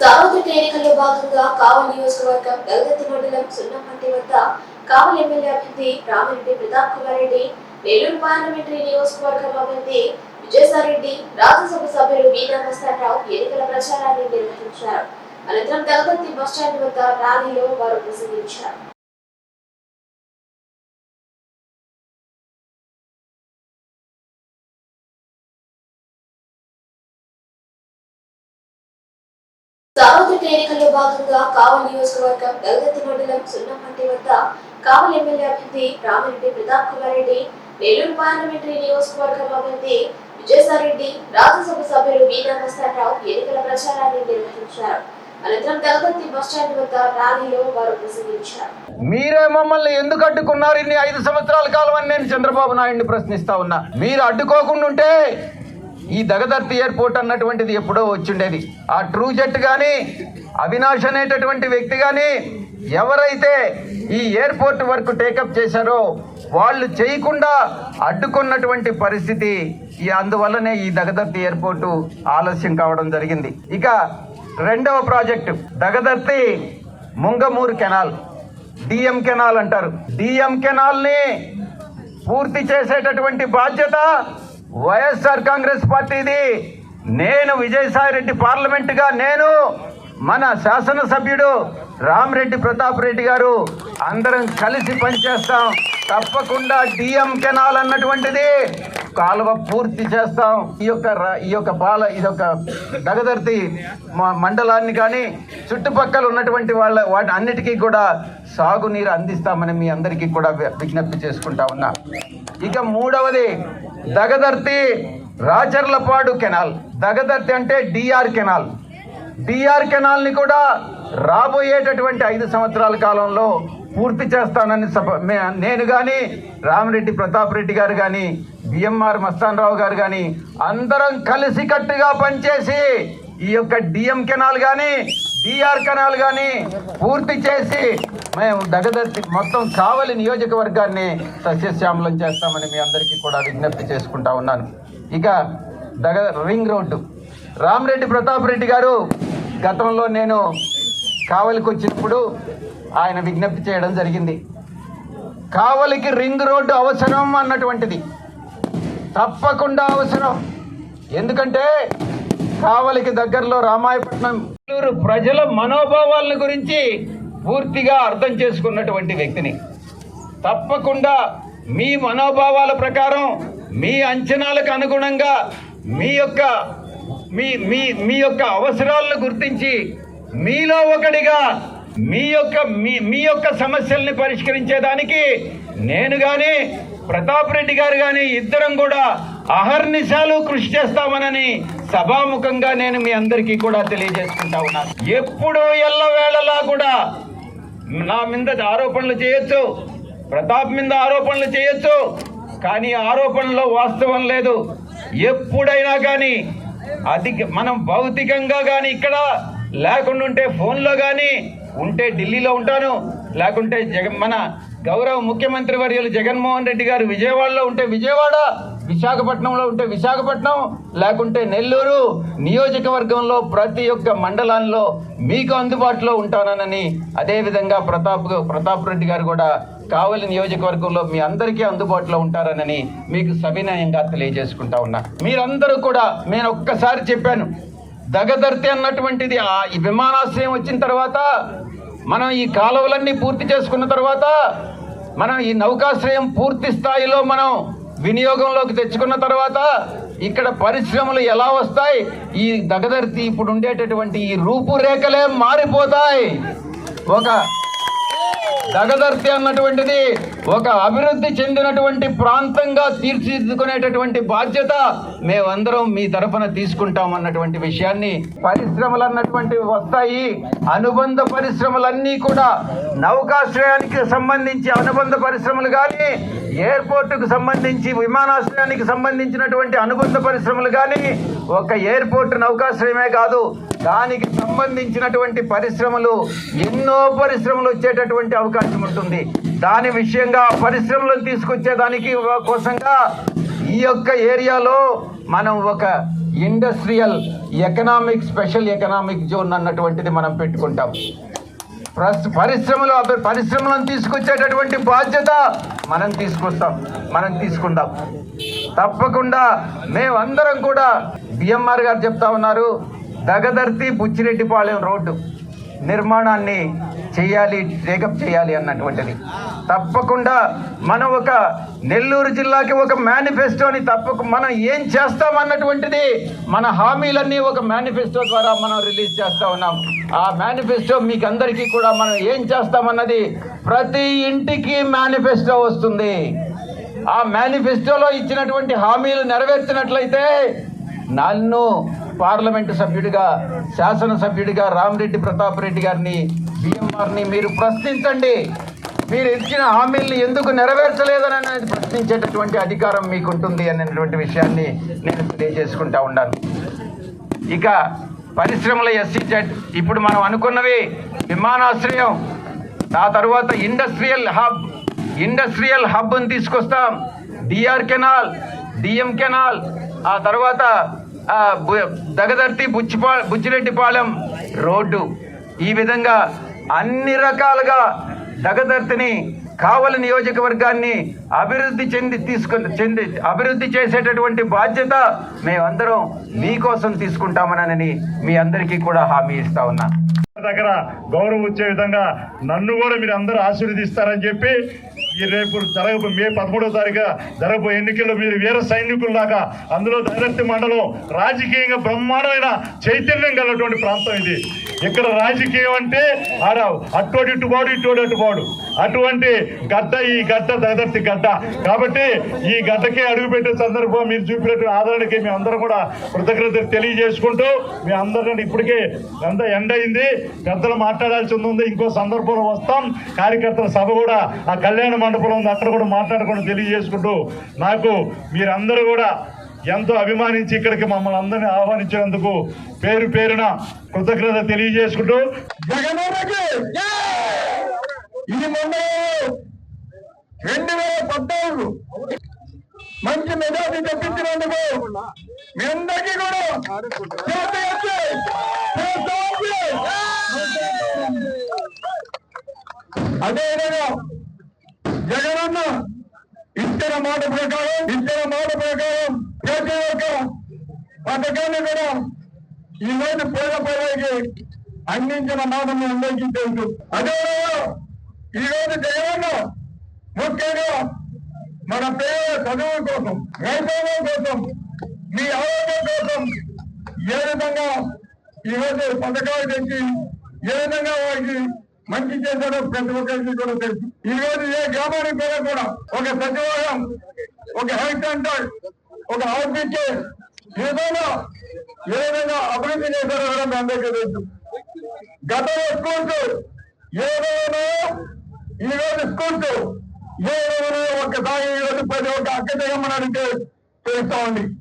సార్వత్రిక ఎన్నికల్లో భాగంగా కావలి నియోజకవర్గం దళదత్తి మండలం సున్నమంటి వద్ద కావలి ఎమ్మెల్యే అభ్యర్థి రామిరెడ్డి ప్రతాప్ కుమార్ రెడ్డి నెల్లూరు పార్లమెంటరీ నియోజకవర్గం అభ్యర్థి విజయసాయిరెడ్డి రాజ్యసభ సభ్యులు వీణా ఎన్నికల ప్రచారాన్ని నిర్వహించారు. అనంతరం దళపతి బస్టాండ్ వద్ద ర్యాలీలో వారు ప్రసంగించారు. సార్వత్రిక ఎన్నికల్లో భాగంగా కావలి నియోజకవర్గం దళగతి మండలం సున్నమంటి వద్ద కావలి ఎమ్మెల్యే అభ్యర్థి రామిరెడ్డి ప్రతాప్ కుమార్ రెడ్డి నెల్లూరు పార్లమెంటరీ నియోజకవర్గం అభ్యర్థి విజయసాయిరెడ్డి రాజ్యసభ సభ్యులు వీణా మస్తానరావు ఎన్నికల ప్రచారాన్ని నిర్వహించారు. అనంతరం బస్టాండ్ వద్ద ర్యాలీలో వారు ప్రసంగించారు. మీరే మమ్మల్ని ఎందుకు అడ్డుకున్నారు? ఇన్ని ఐదు సంవత్సరాల కాలం అని నేను చంద్రబాబు నాయుడిని ప్రశ్నిస్తా ఉన్నా. మీరు అడ్డుకోకుండా ఉంటే ఈ దగదర్తి ఎయిర్పోర్ట్ అన్నటువంటిది ఎప్పుడో వచ్చిండేది. ఆ ట్రూ జెట్ కానీ అవినాష్ అనేటటువంటి వ్యక్తి కానీ ఎవరైతే ఈ ఎయిర్పోర్ట్ వర్క్ టేకప్ చేశారో వాళ్ళు చేయకుండా అడ్డుకున్నటువంటి పరిస్థితి ఈ అందువల్లనే ఈ దగదర్తి ఎయిర్పోర్టు ఆలస్యం కావడం జరిగింది. ఇక రెండవ project Dagadarthi Mungamuru canal D M canal అంటారు. డిఎం కెనాల్ని పూర్తి చేసేటటువంటి బాధ్యత వైఎస్ఆర్ కాంగ్రెస్ పార్టీది. నేను విజయసాయి రెడ్డి పార్లమెంట్గా నేను మన శాసనసభ్యుడు రామరెడ్డి ప్రతాప్ రెడ్డి గారు అందరం కలిసి పనిచేస్తాం. తప్పకుండా డిఎం కెనాల్ అన్నటువంటిది కాలువ పూర్తి చేస్తాం. ఈ యొక్క ఈ యొక్క బాల ఈ యొక్క దగదర్తి మ- మండలాన్ని కానీ చుట్టుపక్కల ఉన్నటువంటి వాళ్ళ వాటి అన్నిటికీ కూడా సాగునీరు అందిస్తామని మీ అందరికీ కూడా విజ్ఞప్తి చేసుకుంటా ఉన్నా. ఇక మూడవది దగదర్తి రాచర్లపాడు కెనాల్. దగదర్తి అంటే డిఆర్ కెనాల్. డిఆర్ కెనాల్ని కూడా రాబోయేటటువంటి ఐదు సంవత్సరాల కాలంలో పూర్తి చేస్తానని మే- నేను కానీ రామరెడ్డి ప్రతాప్ రెడ్డి గారు కానీ బిఎంఆర్ మస్తాన్ రావు గారు కానీ అందరం కలిసికట్టుగా పనిచేసి ఈ యొక్క డిఎం కెనాల్ కానీ డిఆర్ కెనాల్ కానీ పూర్తి చేసి మేము దగదర్తి మొత్తం కావలి నియోజకవర్గాన్ని సస్యశ్యామలం చేస్తామని మీ అందరికీ కూడా విజ్ఞప్తి చేసుకుంటా ఉన్నాను. ఇక దగ రింగ్ రోడ్డు. రామరెడ్డి ప్రతాప్ రెడ్డి గారు గతంలో నేను కావలికి వచ్చినప్పుడు ఆయన విజ్ఞప్తి చేయడం జరిగింది. కావలికి రింగ్ రోడ్డు అవసరం అన్నటువంటిది. తప్పకుండా అవసరం. ఎందుకంటే కావలికి దగ్గరలో రామాయపట్నం నెల్లూరు ప్రజల మనోభావాలను గురించి పూర్తిగా అర్థం చేసుకున్నటువంటి వ్యక్తిని. తప్పకుండా మీ మనోభావాల ప్రకారం మీ అంచనాలకు అనుగుణంగా మీ యొక్క మీ మీ మీ యొక్క అవసరాలను గుర్తించి మీలో ఒకడిగా మీ యొక్క మీ మీ యొక్క సమస్యల్ని పరిష్కరించేదానికి నేను కానీ ప్రతాప్ రెడ్డి గారు కానీ ఇద్దరం కూడా అహర్నిశాలు కృషి చేస్తామనని సభాముఖంగా నేను మీ అందరికీ కూడా తెలియజేసుకుంటా ఉన్నాను. ఎప్పుడు ఎల్లవేళలా కూడా నా మీద ఆరోపణలు చేయొచ్చు ప్రతాప్ మీద ఆరోపణలు చేయొచ్చు కానీ ఆరోపణలో వాస్తవం లేదు. ఎప్పుడైనా కానీ అది మనం భౌతికంగా కానీ ఇక్కడ లేకుండా ఉంటే ఫోన్లో కానీ ఉంటే ఢిల్లీలో ఉంటాను లేకుంటే జగన్ మన గౌరవ ముఖ్యమంత్రి వర్యులు జగన్మోహన్ రెడ్డి గారు విజయవాడలో ఉంటే విజయవాడ విశాఖపట్నంలో ఉంటే విశాఖపట్నం లేకుంటే నెల్లూరు నియోజకవర్గంలో ప్రతి ఒక్క మండలాల్లో మీకు అందుబాటులో ఉంటానని అదేవిధంగా ప్రతాప్ ప్రతాప్ రెడ్డి గారు కూడా కావలి నియోజకవర్గంలో మీ అందరికీ అందుబాటులో ఉంటారనని మీకు సవినయంగా తెలియజేసుకుంటా ఉన్నా. మీరందరూ కూడా నేను ఒక్కసారి చెప్పాను దగదర్తి అన్నటువంటిది ఆ ఈ విమానాశ్రయం వచ్చిన తర్వాత మనం ఈ కాలువలన్నీ పూర్తి చేసుకున్న తర్వాత మనం ఈ నౌకాశ్రయం పూర్తి స్థాయిలో మనం వినియోగంలోకి తెచ్చుకున్న తర్వాత ఇక్కడ పరిశ్రమలు ఎలా వస్తాయి? ఈ దగదర్తి ఇప్పుడు ఉండేటటువంటి ఈ రూపురేఖలే మారిపోతాయి. ఒక దగదర్తి అన్నటువంటిది ఒక అభివృద్ధి చెందినటువంటి ప్రాంతంగా తీర్చిదిద్దుకునేటటువంటి బాధ్యత మేమందరం మీ తరఫున తీసుకుంటాం అన్నటువంటి విషయాన్ని. పరిశ్రమలు అన్నటువంటివి వస్తాయి. అనుబంధ పరిశ్రమలన్నీ కూడా నౌకాశ్రయానికి సంబంధించి అనుబంధ పరిశ్రమలు కానీ ఎయిర్పోర్టుకు సంబంధించి విమానాశ్రయానికి సంబంధించినటువంటి అనుబంధ పరిశ్రమలు కానీ ఒక ఎయిర్పోర్ట్ నౌకాశ్రయమే కాదు దానికి సంబంధించినటువంటి పరిశ్రమలు ఎన్నో పరిశ్రమలు వచ్చేటటువంటి అవకాశం ఉంటుంది. దాని విషయంగా పరిశ్రమలను తీసుకొచ్చేదానికి కోసంగా ఈ యొక్క ఏరియాలో మనం ఒక industrial economic special economic zone అన్నటువంటిది మనం పెట్టుకుంటాం. పరిశ్రమలు పరిశ్రమలను తీసుకొచ్చేటటువంటి బాధ్యత మనం తీసుకొస్తాం మనం తీసుకుందాం. తప్పకుండా మేమందరం కూడా బిఎంఆర్ గారు చెప్తా ఉన్నారు దగదర్తి బుచ్చిరెడ్డిపాళెం రోడ్డు నిర్మాణాన్ని చేయాలి టేకప్ చేయాలి అన్నటువంటిది. తప్పకుండా మనం ఒక నెల్లూరు జిల్లాకి ఒక మేనిఫెస్టోని తప్పక మనం ఏం చేస్తామన్నటువంటిది మన హామీలన్నీ ఒక మేనిఫెస్టో ద్వారా మనం రిలీజ్ చేస్తూ ఉన్నాం. ఆ మేనిఫెస్టో మీకు అందరికీ కూడా మనం ఏం చేస్తామన్నది ప్రతి ఇంటికి మేనిఫెస్టో వస్తుంది. ఆ మేనిఫెస్టోలో ఇచ్చినటువంటి హామీలు నెరవేర్చినట్లయితే నన్ను పార్లమెంటు సభ్యుడిగా శాసనసభ్యుడిగా రామరెడ్డి ప్రతాప్ రెడ్డి గారిని బిఎంఆర్ని మీరు ప్రశ్నించండి. మీరు ఇచ్చిన హామీల్ని ఎందుకు నెరవేర్చలేదని అనేది ప్రశ్నించేటటువంటి అధికారం మీకు ఉంటుంది అనేటువంటి విషయాన్ని నేను తెలియజేసుకుంటా ఉన్నాను. ఇక పరిశ్రమల ఎస్సీజెడ్ ఇప్పుడు మనం అనుకున్నవి విమానాశ్రయం ఆ తర్వాత ఇండస్ట్రియల్ హబ్ ఇండస్ట్రియల్ హబ్ని తీసుకొస్తాం డిఆర్ కెనాల్ డిఎం కెనాల్ ఆ తర్వాత దగదర్తి బుచ్చిపా బుచ్చిరెడ్డిపాలెం రోడ్డు. ఈ విధంగా అన్ని రకాలుగా దగదర్తిని కావలి నియోజకవర్గాన్ని అభివృద్ధి చెంది తీసుకుని చెంది అభివృద్ధి చేసేటటువంటి బాధ్యత మేమందరం మీకోసం తీసుకుంటామనని మీ అందరికీ కూడా హామీ ఇస్తా ఉన్నా. దగ్గర గౌరవం వచ్చే విధంగా నన్ను కూడా మీరు అందరూ ఆశీర్వదిస్తారని చెప్పి ఈ రేపు జరగబో మే పదమూడో తారీఖు జరగబో ఎన్నికల్లో మీరు వీర సైనికుల్లాగా అందులో దళర్తి మండలం రాజకీయంగా బ్రహ్మాండమైన చైతన్యం గలటువంటి ప్రాంతం ఇది. ఇక్కడ రాజకీయం అంటే ఆడ అట్టోడు ఇటుబాడు ఇట్టోడు అటుబాడు అటువంటి గడ్డ ఈ గడ్డ దదర్తి గడ్డ. కాబట్టి ఈ గడ్డకే అడుగుపెట్టే సందర్భం మీరు చూపినట్టు ఆదరణకి మేము అందరం కూడా కృతజ్ఞత తెలియజేసుకుంటూ మీ అందరిని ఇప్పటికే ఎంత ఎండ అయింది. పెద్దలు మాట్లాడాల్సి ఉంది. ఇంకో సందర్భంలో వస్తాం. కార్యకర్తల సభ కూడా ఆ కళ్యాణ మండపంలో ఉంది. అక్కడ కూడా మాట్లాడకుండా తెలియజేసుకుంటూ నాకు మీరందరూ కూడా ఎంతో అభిమానించి ఇక్కడికి మమ్మల్ని అందరినీ ఆహ్వానించినందుకు పేరు పేరున కృతజ్ఞత తెలియజేసుకుంటూ ఇది మొన్న రెండు వేల పద్నాలుగు మంచి మెజార్టీ తెప్పించినందుకు మీ అందరికీ కూడా అదేవిధంగా జగనన్న ఇచ్చిన మాట ప్రకారం ఇచ్చిన మాట ప్రకారం ప్రతి ఒక్క పథకాన్ని కూడా ఈ రోజు పేద ప్రజలకి అందించిన మాట మీ అందరికీ తెలుసు. అదేవిధంగా ఈ రోజు జగనన్న ముఖ్యంగా మన పేద చదువు కోసం రైతాంగం కోసం మీ ఆరోగ్యం కోసం ఏ విధంగా ఈ రోజు పథకాలు తెచ్చి ఏ విధంగా వారికి మంచి చేశాడో ప్రతి ఒక్కరికి కూడా తెలుసు. ఈ రోజు ఏ గ్రామానికి పోయినా కూడా ఒక సచివాలయం ఒక హెల్త్ సెంటర్ ఒక హాస్పిటల్ ఏదైనా విధంగా ఏ విధంగా అభివృద్ధి చేశారో కూడా మీ అందరికీ తెలుసు. గతంలో స్కూల్స్ ఏదైనా ఈ రోజు స్కూల్స్ ఏదైనా విధంగా ఒక్కసారి ఈ రోజు ప్రతి ఒక్క అక్క అడిగితే తెలుస్తా ఉంది.